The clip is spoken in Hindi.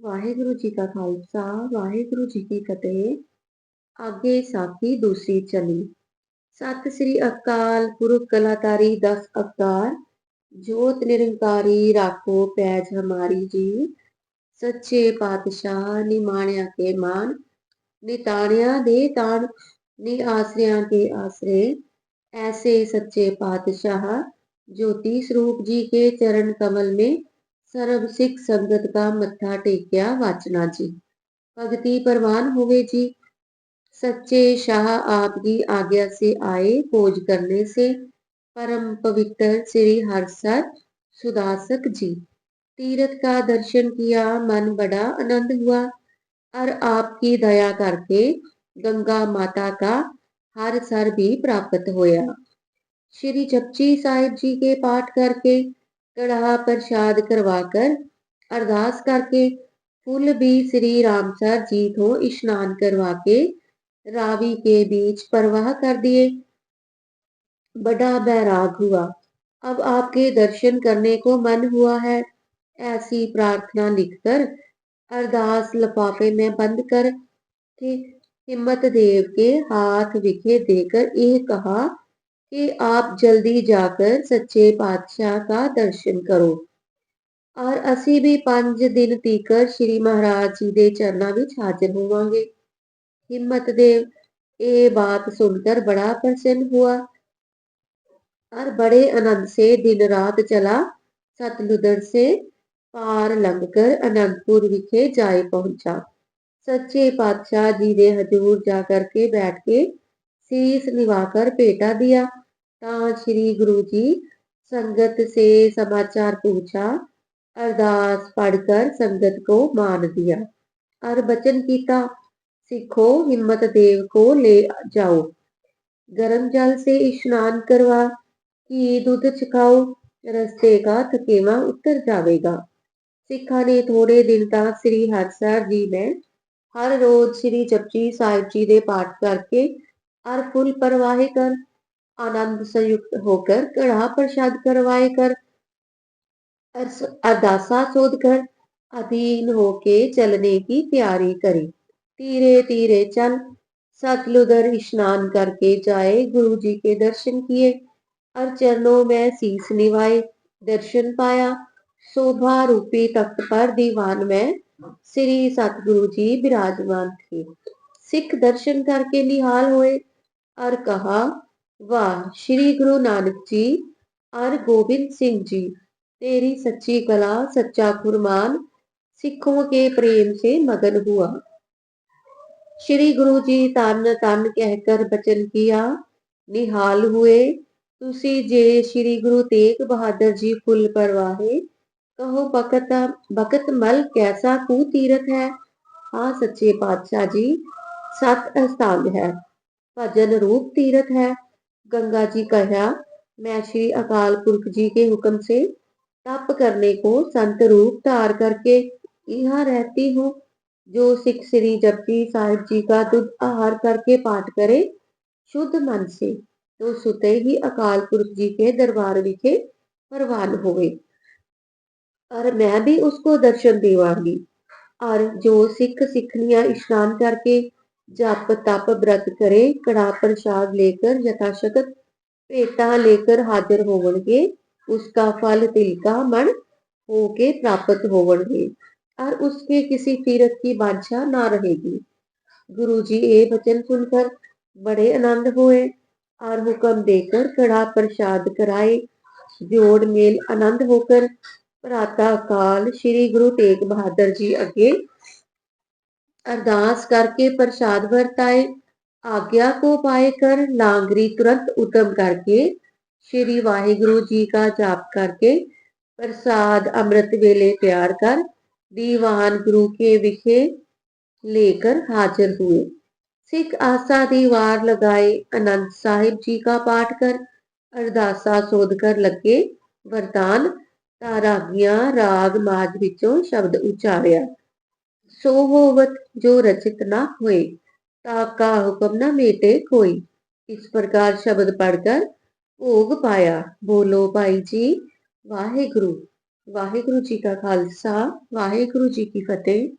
ਵਾਹਿਗੁਰੂ ਜੀ ਕਾ ਖਾਲਸਾ ਵਾਹਿਗੁਰੂ ਜੀ ਕੀ ਫਤਿਹ ਅੱਗੇ ਸਾਖੀ ਦੂਸਰੀ ਚਲੀ ਸਤਿ ਸ੍ਰੀ ਅਕਾਲ ਪੁਰਖ ਕਲਾਤਾਰੀ ਦਸ ਅਵਤਾਰ ਜੋਤ ਨਿਰੰਕਾਰੀ ਰਾਖੋ ਪੈਜ ਹਮਾਰੀ ਜੀ ਸੱਚੇ ਪਾਤਸ਼ਾਹ ਨਿਮਾਣਿਆ ਕੇ ਮਾਨ ਨਿਤਾਣਿਆ ਦੇ ਤਾਣ नि आश्रया के आश्रय ऐसे सच्चे पातशाह ज्योति स्वरूप जी के चरण कमल में ਸਰਬ ਸਿੱਖ ਸੰਗਤ ਦਾ ਮੱਥਾ ਟੇਕਿਆ ਵਾਚਨਾ ਜੀ ਭਗਤੀ ਪ੍ਰਵਾਨ ਹੋਵੇ ਜੀ सच्चे शाह आपकी आज्ञा से आए खोज करने से परम पवित्र श्री हरसर सुदासक जी तीर्थ का दर्शन किया मन बड़ा आनंद हुआ और आपकी दया करके गंगा माता का हर सर भी प्राप्त होया श्री जपजी साहिब जी के पाठ करके कड़ा प्रसाद करवाकर अरदास करके फुल भी श्री रामसर जी को स्नान करवा के रावी के बीच परवाह कर दिए बड़ा बैराग हुआ अब आपके दर्शन करने को मन हुआ है ऐसी प्रार्थना लिखकर अरदास लफाफे में बंद कर के हिम्मत देव के हाथ विखे देकर यह कहा कि आप जल्दी जाकर सच्चे पातशाह का दर्शन करो। और असि भी पाँच दिन तीकर श्री महाराज जी के चरणों में हाजिर होवे हिम्मत देव ये बात सुनकर बड़ा प्रसन्न हुआ। और बड़े आनंद से दिन रात चला। सतलुदर से पार लंघकर आनंदपुर विखे जाए पहुँचा। सच्चे पातशाह जी ने हजूर जा करके बैठ के शीश निभाकर पेटा दिया। ता श्री गुरु जी संगत से समाचार पूछा। अरदास पढ़कर संगत को मान दिया। और बचन गीता, सीखो, हिम्मत देव को ले जाओ। गर्म जल से स्नान करवा घी दूध छिखाओ रस्ते का थकेवा उतर जाएगा सिखा ने थोड़े दिन तक श्री हरसर जी ने हर रोज श्री जपजी साहिब जी दे पाठ करके और फुल परवाह कर आनंद संयुक्त होकर कड़ा प्रसाद करवाए कर अरदासा शोध कर अधीन होके चलने की तैयारी करी। धीरे धीरे चल, सतलुदर स्नान करके जाए गुरु जी के दर्शन किए। और चरणों में शीस निभाए, दर्शन पाया। शोभा रूपी तख्त पर दीवान में श्री सतगुरु जी विराजमान थे। सिख दर्शन करके निहाल हुए और कहा वाह श्री गुरु नानक जी और गोविंद सिंह जी तेरी सच्ची कला सच्चा कुरमान सिखों के प्रेम से मगन हुआ श्री गुरु जी तन तन कहकर बचन किया निहाल हुए तुसी जे श्री गुरु तेग बहादुर जी फुल परवाहे कहो बकत बकत मल कैसा कुतीरथ है हाँ सच्चे पातशाह जी सत अस्थांग है भजन रूप तीरथ है गंगा जी कहा मैं श्री अकाल पुरख जी के हुक्म से तप करने को संत रूप धार करके यहाँ रहती हूँ। जो सिख श्री जपजी साहिब जी का दुध आहार करके पाठ करे शुद्ध मन से तो सुते ही अकाल पुरख जी के दरबार विखे प्रवान होवे। और मैं भी उसको दर्शन देवांगी। और जो सिख सिखनिया स्नान करके जप तप व्रत करे कड़ा प्रसाद लेकर यथाशक्त भेटा लेकर हाजिर होवणगे, उसका फल तिल का मन होके प्राप्त होवणगे। और उसके किसी तीर्थ की बादशाह ना रहेगी। गुरु जी ये वचन सुनकर बड़े आनंद हुए और हुक्म देकर कड़ा प्रसाद कराए। जोड़ मेल आनंद होकर प्रातः काल श्री गुरु तेग बहादुर जी अगे अरदास करके प्रसाद वर्ताए आज्ञा को पाए कर लांगरी तुरंत उतम करके श्री वाहिगुरु जी का जाप करके प्रसाद अमृत वेले तैयार कर दीवान गुरु के विखे लेकर हाजिर हुए सिख आशा दीवार लगाए आनंद साहिब जी का पाठ कर अरदासा सोध कर लगे वरदान तारागिया राग माज विचों शब्द उचारिया सो होवत जो रचित ना हुए ताका हुक्म न मेटे कोई। इस प्रकार शब्द पढ़कर भोग पाया। बोलो, भाई जी वाहे गुरु वाहे गुरु जी का खालसा वाहे गुरु जी की फतेह।